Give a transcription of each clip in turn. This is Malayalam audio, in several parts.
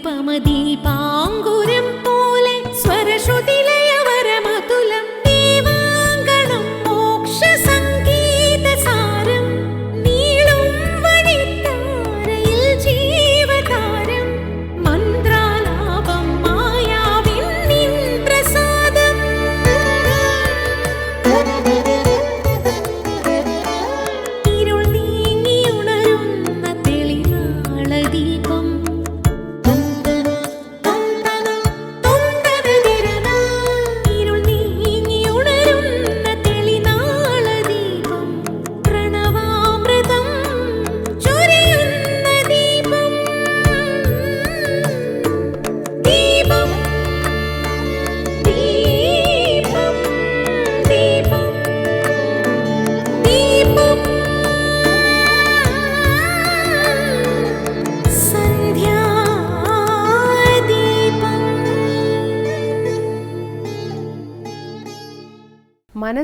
നിരുപമദീപാങ്കുരം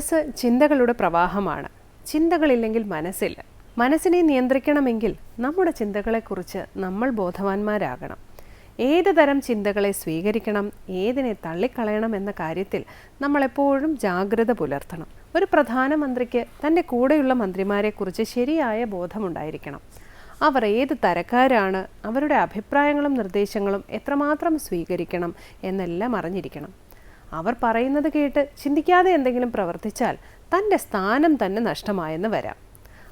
മനസ്സ് ചിന്തകളുടെ പ്രവാഹമാണ്. ചിന്തകളില്ലെങ്കിൽ മനസ്സില്ല. മനസ്സിനെ നിയന്ത്രിക്കണമെങ്കിൽ നമ്മുടെ ചിന്തകളെക്കുറിച്ച് നമ്മൾ ബോധവാന്മാരാകണം. ഏത് തരം ചിന്തകളെ സ്വീകരിക്കണം ഏതിനെ തള്ളിക്കളയണം എന്ന കാര്യത്തിൽ നമ്മളെപ്പോഴും ജാഗ്രത പുലർത്തണം. ഒരു പ്രധാനമന്ത്രിക്ക് തന്റെ കൂടെയുള്ള മന്ത്രിമാരെക്കുറിച്ച് ശരിയായ ബോധമുണ്ടായിരിക്കണം. അവർ ഏത് തരക്കാരാണ് അവരുടെ അഭിപ്രായങ്ങളും നിർദ്ദേശങ്ങളും എത്രമാത്രം സ്വീകരിക്കണം എന്നെല്ലാം അറിഞ്ഞിരിക്കണം. അവർ പറയുന്നത് കേട്ട് ചിന്തിക്കാതെ എന്തെങ്കിലും പ്രവർത്തിച്ചാൽ തന്റെ സ്ഥാനം തന്നെ നഷ്ടമായെന്ന് വരാം.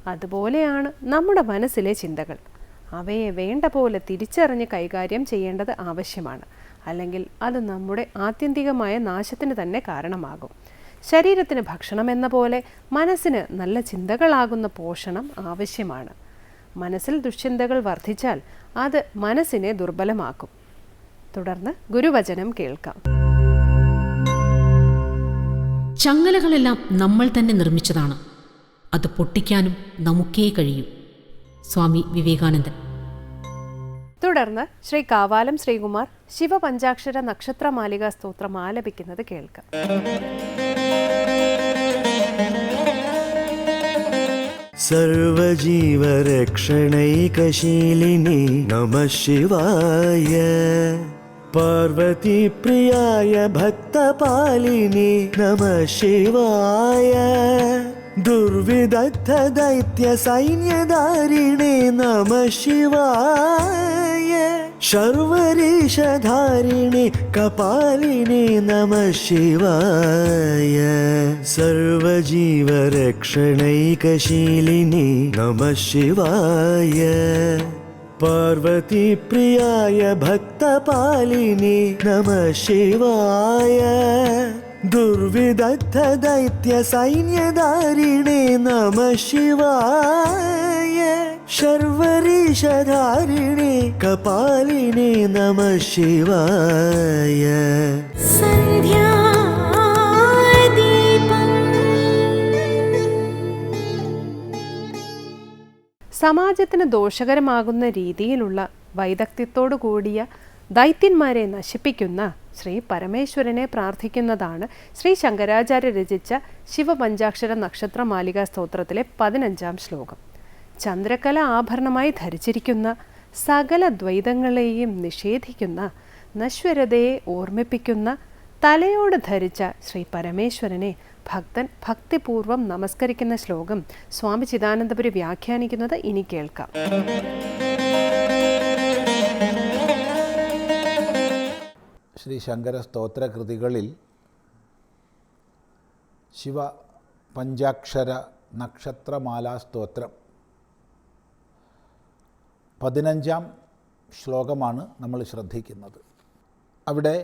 അതുപോലെയാണ് നമ്മുടെ മനസ്സിലെ ചിന്തകൾ. അവയെ വേണ്ട പോലെ തിരിച്ചറിഞ്ഞ് കൈകാര്യം ചെയ്യേണ്ടത് ആവശ്യമാണ്. അല്ലെങ്കിൽ അത് നമ്മുടെ ആത്യന്തികമായ നാശത്തിന് തന്നെ കാരണമാകും. ശരീരത്തിന് ഭക്ഷണം എന്ന പോലെ മനസ്സിന് നല്ല ചിന്തകളാകുന്ന പോഷണം ആവശ്യമാണ്. മനസ്സിൽ ദുശ്ചിന്തകൾ വർദ്ധിച്ചാൽ അത് മനസ്സിനെ ദുർബലമാക്കും. തുടർന്ന് ഗുരുവചനം കേൾക്കാം. ചങ്ങലകളെല്ലാം നമ്മൾ തന്നെ നിർമ്മിച്ചതാണ്. അത് പൊട്ടിക്കാനും നമുക്കേ കഴിയും. സ്വാമി വിവേകാനന്ദൻ. തുടർന്ന് ശ്രീ കാവാലം ശ്രീകുമാർ ശിവപഞ്ചാക്ഷര നക്ഷത്രമാലിക സ്തോത്രം ആലപിക്കുന്നത് കേൾക്കാം. സർവജീവരക്ഷണൈകശീലിനി നമ ശിവായ. शिवाय पार्वतीप्रियाय भक्तपालिनि नमः शिवाय। दुर्विदग्धदैत्यसैन्यधारिणे नमः शिवाय। शर्वरीशधारिणि कपालिनि नमः शिवाय। सर्वजीवरक्षणैकशीलिनि नमः शिवाय। പാർവതി പ്രിയായ ഭക്തപാലിനി നമ ശിവായ. ദുർവിദഗ്ധ ദൈത്യ സൈന്യധാരിണേ നമ ശിവായ. ശർവരീഷധാരിണേ കപാലിനേ നമ ശിവായ. സന്ധ്യാ സമാജത്തിന് ദോഷകരമാകുന്ന രീതിയിലുള്ള വൈദഗ്ധ്യത്തോടു കൂടിയ ദൈത്യന്മാരെ നശിപ്പിക്കുന്ന ശ്രീ പരമേശ്വരനെ പ്രാർത്ഥിക്കുന്നതാണ് ശ്രീ ശങ്കരാചാര്യ രചിച്ച ശിവപഞ്ചാക്ഷര നക്ഷത്ര മാലികാ സ്തോത്രത്തിലെ പതിനഞ്ചാം ശ്ലോകം. ചന്ദ്രകല ആഭരണമായി ധരിച്ചിരിക്കുന്ന സകല ദ്വൈതങ്ങളെയും നിഷേധിക്കുന്ന നശ്വരതയെ ഓർമ്മിപ്പിക്കുന്ന തലയോട് ധരിച്ച ശ്രീ പരമേശ്വരനെ ഭക്തൻ ഭക്തിപൂർവം നമസ്കരിക്കുന്ന ശ്ലോകം സ്വാമി ചിദാനന്ദപുരി വ്യാഖ്യാനിക്കുന്നത് ഇനി കേൾക്കാം. ശ്രീ ശങ്കര സ്തോത്രകൃതികളിൽ ശിവ പഞ്ചാക്ഷര നക്ഷത്രമാലാ സ്തോത്രം പതിനഞ്ചാം ശ്ലോകമാണ് നമ്മൾ ശ്രദ്ധിക്കുന്നത്. അവിടെ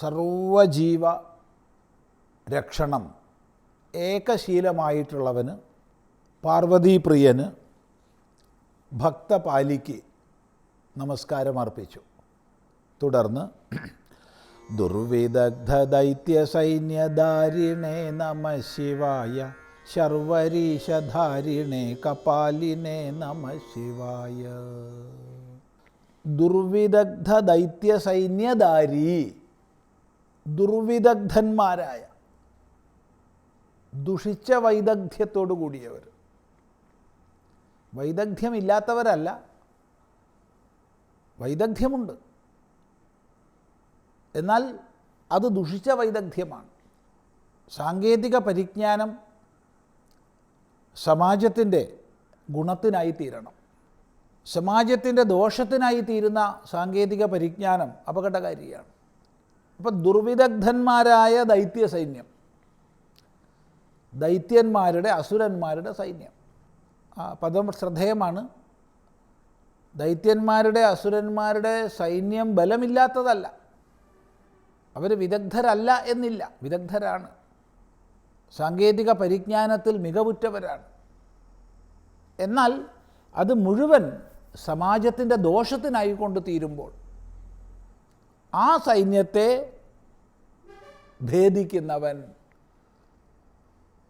സർവജീവ രക്ഷണം. ഏകശീലമായിട്ടുള്ളവന് പാർവതീപ്രിയന് ഭക്തപാലിക്ക് നമസ്കാരം അർപ്പിച്ചു തുടർന്ന് ദുർവിദഗ്ധ ദൈത്യ സൈന്യധാരിണേ നമ ശിവായ ശർവരീശധാരിണേ കപാലിനേ നമ ശിവായ. ദുർവിദഗ്ധ ദൈത്യ സൈന്യധാരി ദുർവിദഗ്ധന്മാരായ ദുഷിച്ച വൈദഗ്ധ്യത്തോടു കൂടിയവർ. വൈദഗ്ധ്യമില്ലാത്തവരല്ല. വൈദഗ്ധ്യമുണ്ട്. എന്നാൽ അത് ദുഷിച്ച വൈദഗ്ധ്യമാണ്. സാങ്കേതിക പരിജ്ഞാനം സമാജത്തിന്റെ ഗുണത്തിനായി തീരണം. സമാജത്തിന്റെ ദോഷത്തിനായി തീരുന്ന സാങ്കേതിക പരിജ്ഞാനം അപകടകാരിയാണ്. അപ്പം ദുർവിദഗ്ധന്മാരായ ദൈത്യ സൈന്യം ദൈത്യന്മാരുടെ അസുരന്മാരുടെ സൈന്യം. ആ പദം ശ്രദ്ധേയമാണ്. ദൈത്യന്മാരുടെ അസുരന്മാരുടെ സൈന്യം ബലമില്ലാത്തതല്ല. അവർ വിദഗ്ധരല്ല എന്നില്ല. വിദഗ്ധരാണ്. സാങ്കേതിക പരിജ്ഞാനത്തിൽ മികവുറ്റവരാണ്. എന്നാൽ അത് മുഴുവൻ സമാജത്തിന്റെ ദോഷത്തിനായിക്കൊണ്ട് തീരുമ്പോൾ ആ സൈന്യത്തെ ഭേദിക്കുന്നവൻ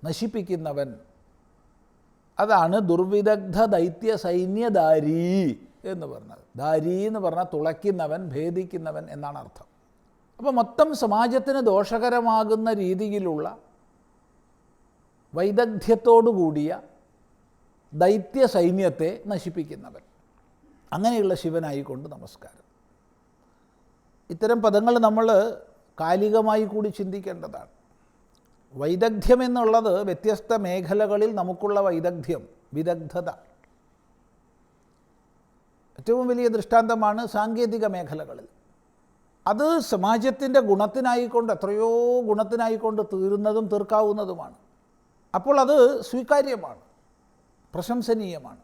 നശിപ്പിക്കുന്നവൻ. അതാണ് ദുർവിദഗ്ധ ദൈത്യ സൈന്യധാരി എന്ന് പറഞ്ഞത്. ദാരി എന്ന് പറഞ്ഞാൽ തുളയ്ക്കുന്നവൻ ഭേദിക്കുന്നവൻ എന്നാണ് അർത്ഥം. അപ്പോൾ മൊത്തം സമാജത്തിന് ദോഷകരമാകുന്ന രീതിയിലുള്ള വൈദഗ്ധ്യത്തോടുകൂടിയ ദൈത്യ സൈന്യത്തെ നശിപ്പിക്കുന്നവൻ. അങ്ങനെയുള്ള ശിവനായിക്കൊണ്ട് നമസ്കാരം. ഇത്തരം പദങ്ങൾ നമ്മൾ കാലികമായി കൂടി ചിന്തിക്കേണ്ടതാണ്. വൈദഗ്ധ്യം എന്നുള്ളത് വ്യത്യസ്ത മേഖലകളിൽ നമുക്കുള്ള വൈദഗ്ധ്യം വിദഗ്ധത. ഏറ്റവും വലിയ ദൃഷ്ടാന്തമാണ് സാങ്കേതിക മേഖലകളിൽ. അത് സമാജത്തിന്റെ ഗുണത്തിനായിക്കൊണ്ട് എത്രയോ ഗുണത്തിനായിക്കൊണ്ട് തീരുന്നതും തീർക്കാവുന്നതുമാണ്. അപ്പോൾ അത് സ്വീകാര്യമാണ് പ്രശംസനീയമാണ്.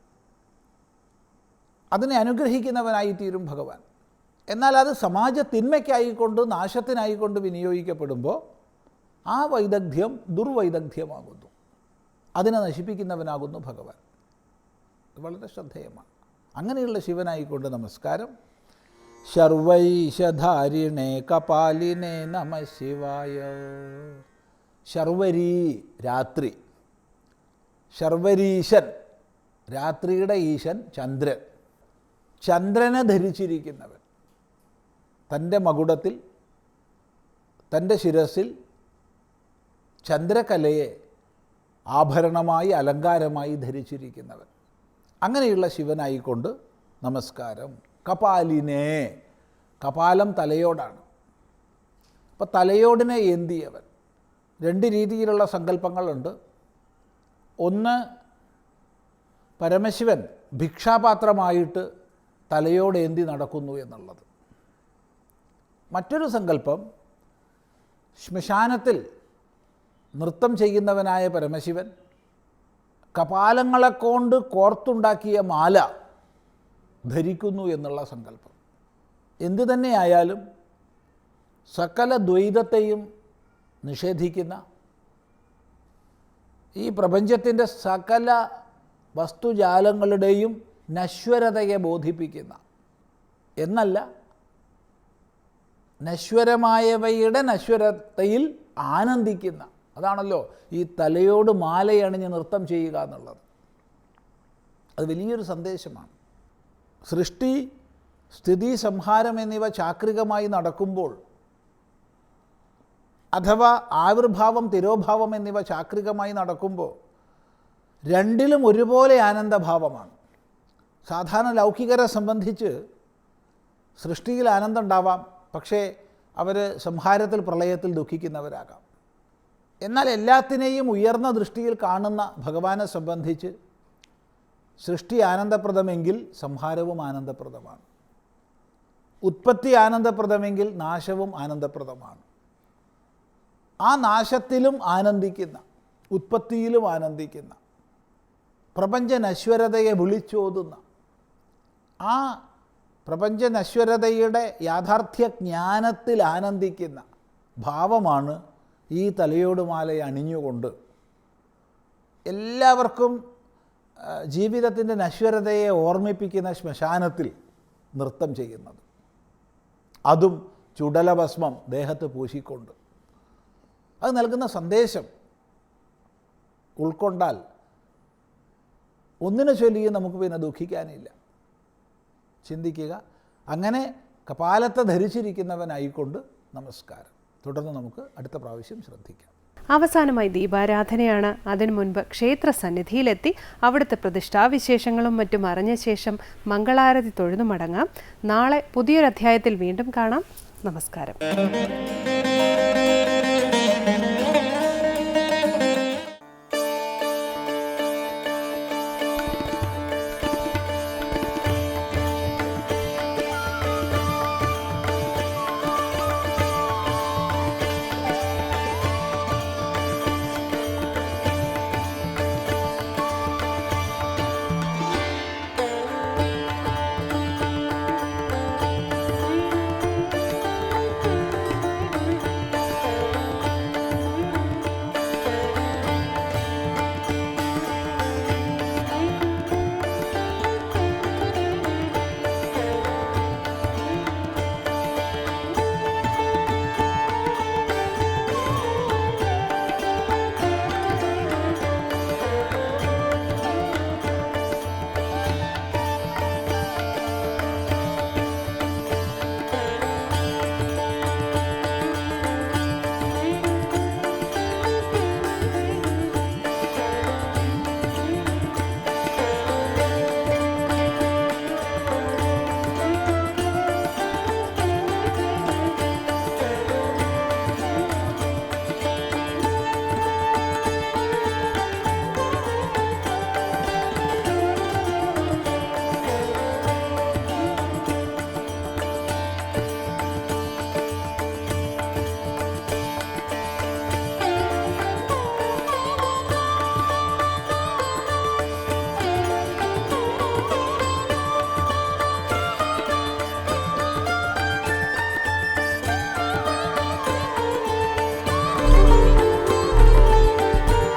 അതിനെ അനുഗ്രഹിക്കുന്നവനായി തീരും ഭഗവാൻ. എന്നാൽ അത് സമാജ തിന്മയ്ക്കായിക്കൊണ്ട് നാശത്തിനായിക്കൊണ്ട് വിനിയോഗിക്കപ്പെടുമ്പോൾ ആ വൈദഗ്ധ്യം ദുർവൈദഗ്ധ്യമാകുന്നു. അതിനെ നശിപ്പിക്കുന്നവനാകുന്നു ഭഗവാൻ. വളരെ ശ്രദ്ധേയമാണ്. അങ്ങനെയുള്ള ശിവനായിക്കൊണ്ട് നമസ്കാരം. ശർവൈശധാരിണേ കപാലിനെ നമ ശിവായ. ശർവരീ രാത്രി. ശർവരീശൻ രാത്രിയുടെ ഈശൻ ചന്ദ്രൻ. ചന്ദ്രനെ ധരിച്ചിരിക്കുന്നവൻ. തന്റെ മകുടത്തിൽ തന്റെ ശിരസിൽ ചന്ദ്രകലയെ ആഭരണമായി അലങ്കാരമായി ധരിച്ചിരിക്കുന്നവൻ. അങ്ങനെയുള്ള ശിവനായിക്കൊണ്ട് നമസ്കാരം. കപാലിനെ. കപാലം തലയോടാണ്. അപ്പോൾ തലയോടിനെ ഏന്തിയവൻ രണ്ട് രീതിയിലുള്ള സങ്കല്പങ്ങളുണ്ട്. ഒന്ന് പരമശിവൻ ഭിക്ഷാപാത്രമായിട്ട് തലയോടേന്തി നടക്കുന്നു എന്നുള്ളത്. മറ്റൊരു സങ്കല്പം ശ്മശാനത്തിൽ നൃത്തം ചെയ്യുന്നവനായ പരമശിവൻ കപാലങ്ങളെ കൊണ്ട് കോർത്തുണ്ടാക്കിയ മാല ധരിക്കുന്നു എന്നുള്ള സങ്കല്പം. എന്തു തന്നെയായാലും സകല ദ്വൈതത്തെയും നിഷേധിക്കുന്ന ഈ പ്രപഞ്ചത്തിന്റെ സകല വസ്തുജാലങ്ങളുടെയും നശ്വരതയെ ബോധിപ്പിക്കുന്ന എന്നല്ല നശ്വരമായവയുടെ നശ്വരതയിൽ ആനന്ദിക്കുന്ന അതാണല്ലോ ഈ തലയോട് മാലയണിഞ്ഞ് നൃത്തം ചെയ്യുക എന്നുള്ളത്. അത് വലിയൊരു സന്ദേശമാണ്. സൃഷ്ടി സ്ഥിതി സംഹാരം എന്നിവ ചാക്രികമായി നടക്കുമ്പോൾ അഥവാ ആവിർഭാവം തിരോഭാവം എന്നിവ ചാക്രികമായി നടക്കുമ്പോൾ രണ്ടിലും ഒരുപോലെ ആനന്ദഭാവമാണ്. സാധാരണ ലൗകികരെ സംബന്ധിച്ച് സൃഷ്ടിയിൽ ആനന്ദം ഉണ്ടാവാം പക്ഷേ അവർ സംഹാരത്തിൽ പ്രളയത്തിൽ ദുഃഖിക്കുന്നവരാകാം. എന്നാൽ എല്ലാത്തിനെയും ഉയർന്ന ദൃഷ്ടിയിൽ കാണുന്ന ഭഗവാനെ സംബന്ധിച്ച് സൃഷ്ടി ആനന്ദപ്രദമെങ്കിൽ സംഹാരവും ആനന്ദപ്രദമാണ്. ഉത്പത്തി ആനന്ദപ്രദമെങ്കിൽ നാശവും ആനന്ദപ്രദമാണ്. ആ നാശത്തിലും ആനന്ദിക്കുന്ന ഉത്പത്തിയിലും ആനന്ദിക്കുന്ന പ്രപഞ്ച നശ്വരതയെ വിളിച്ചോതുന്ന ആ പ്രപഞ്ച നശ്വരതയുടെ യാഥാർത്ഥ്യ ജ്ഞാനത്തിൽ ആനന്ദിക്കുന്ന ഭാവമാണ് ഈ തലയോടുമാല അണിഞ്ഞുകൊണ്ട് എല്ലാവർക്കും ജീവിതത്തിന്റെ നശ്വരതയെ ഓർമ്മിപ്പിക്കുന്ന ശ്മശാനത്തിൽ നൃത്തം ചെയ്യുന്നത്. അതും ചുടലഭസ്മം ദേഹത്ത് പൂശിക്കൊണ്ട്. അത് നൽകുന്ന സന്ദേശം ഉൾക്കൊണ്ടാൽ ഒന്നിനു ചൊല്ലിയും നമുക്ക് പിന്നെ ദുഃഖിക്കാനില്ല. ചിന്തിക്കുക അങ്ങനെ കപാലത്തെ ധരിച്ചിരിക്കുന്നവനായിക്കൊണ്ട് നമസ്കാരം. തുടർന്ന് നമുക്ക് അടുത്ത പ്രാവശ്യം ശ്രദ്ധിക്കാം. അവസാനമായി ദീപാരാധനയാണ്. അതിനു മുൻപ് ക്ഷേത്ര സന്നിധിയിലെത്തി അവിടുത്തെ പ്രതിഷ്ഠാവിശേഷങ്ങളും മറ്റും അറിഞ്ഞ ശേഷം മംഗളാരതി തൊഴുതു മടങ്ങാം നാളെ പുതിയൊരധ്യായത്തിൽ വീണ്ടും കാണാം. നമസ്കാരം.